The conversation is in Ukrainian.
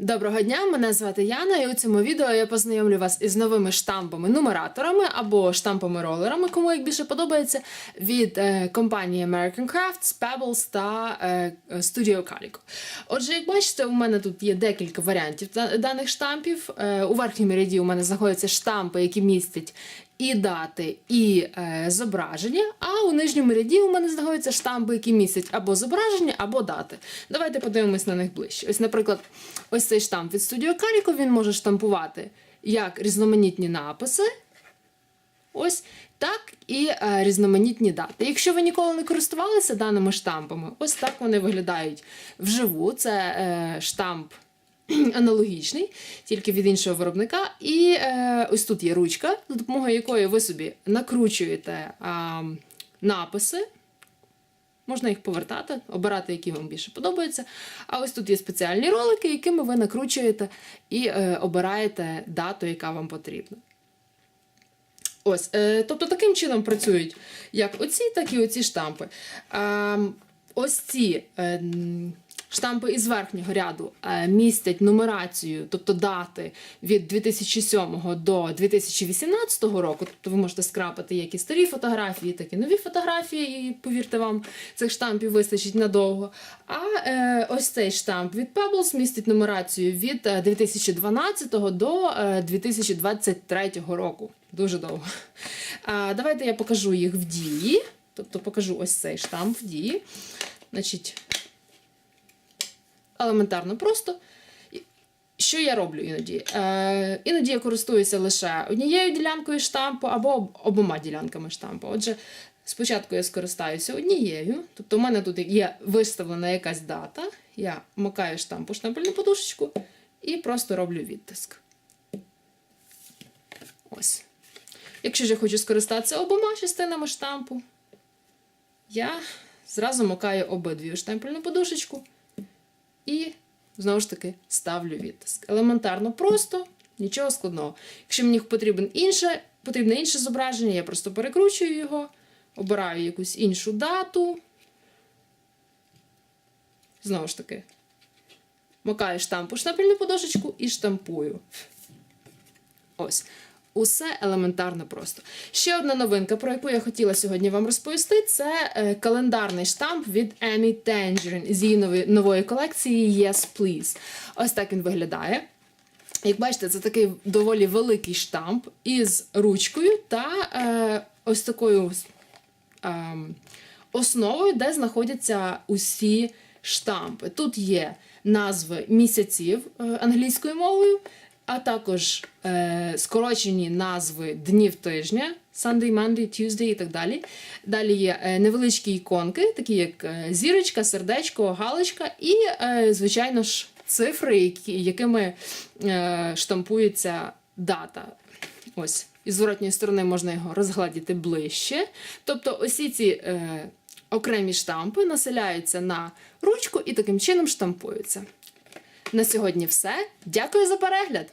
Доброго дня, мене звати Яна, і у цьому відео я познайомлю вас із новими штампами-нумераторами або штампами-ролерами, кому як більше подобається, від е, компанії American Crafts, Pebbles та е, Studio Calico. Отже, як бачите, у мене тут є декілька варіантів даних штампів. Е, у верхньому ряді у мене знаходяться штампи, які містять і дати, і е, зображення. А у нижньому ряді у мене знаходяться штампи, які містять або зображення, або дати. Давайте подивимось на них ближче. Ось, наприклад, ось цей штамп від Studio Calico, він може штампувати як різноманітні написи. Ось так і е, різноманітні дати. Якщо ви ніколи не користувалися даними штампами, ось так вони виглядають вживу. Це е, штамп аналогічний, тільки від іншого виробника. І е, ось тут є ручка, за допомогою якої ви собі накручуєте а, написи. Можна їх повертати, обирати, які вам більше подобаються. А ось тут є спеціальні ролики, якими ви накручуєте і е, обираєте дату, яка вам потрібна. Ось, е, тобто таким чином працюють як оці, так і оці штампи. Е, ось ці е, штампи із верхнього ряду е, містять нумерацію, тобто дати від 2007 до 2018 року. Тобто ви можете скрапати як і старі фотографії, так і нові фотографії, і повірте вам, цих штампів вистачить надовго. А е, ось цей штамп від Pebbles містить нумерацію від е, 2012 до е, 2023 року. Дуже довго. Давайте я покажу їх в дії. Тобто покажу ось цей штамп в дії. Значить, елементарно просто. Що я роблю іноді? Е, іноді я користуюся лише однією ділянкою штампу або обома ділянками штампу. Отже, спочатку я скористаюся однією, тобто у мене тут є виставлена якась дата. Я макаю штамп у штампельну подушечку і просто роблю відтиск. Ось. Якщо ж я хочу скористатися обома частинами штампу, я зразу макаю обидві у штампельну подушечку і знову ж таки ставлю відтиск. Елементарно просто, нічого складного. Якщо мені потрібен інше, потрібне інше зображення, я просто перекручую його, обираю якусь іншу дату. Знову ж таки, макаю штамп у штампельну подушечку і штампую. Ось. Усе елементарно просто. Ще одна новинка, про яку я хотіла сьогодні вам розповісти, це е, календарний штамп від Amy Tangerine з її нової, колекції Yes Please. Ось так він виглядає. Як бачите, це такий доволі великий штамп із ручкою та е, ось такою ем, основою, де знаходяться усі штампи. Тут є назви місяців е, англійською мовою, а також е, скорочені назви днів тижня. Sunday, Monday, Tuesday і так далі. Далі є е, невеличкі іконки, такі як е, зірочка, сердечко, галочка, і, е, звичайно ж, цифри, які, якими е, штампується дата. Ось, із зворотньої сторони можна його розгладіти ближче. Тобто, усі ці е, окремі штампи населяються на ручку і таким чином штампуються. На сьогодні все. Дякую за перегляд!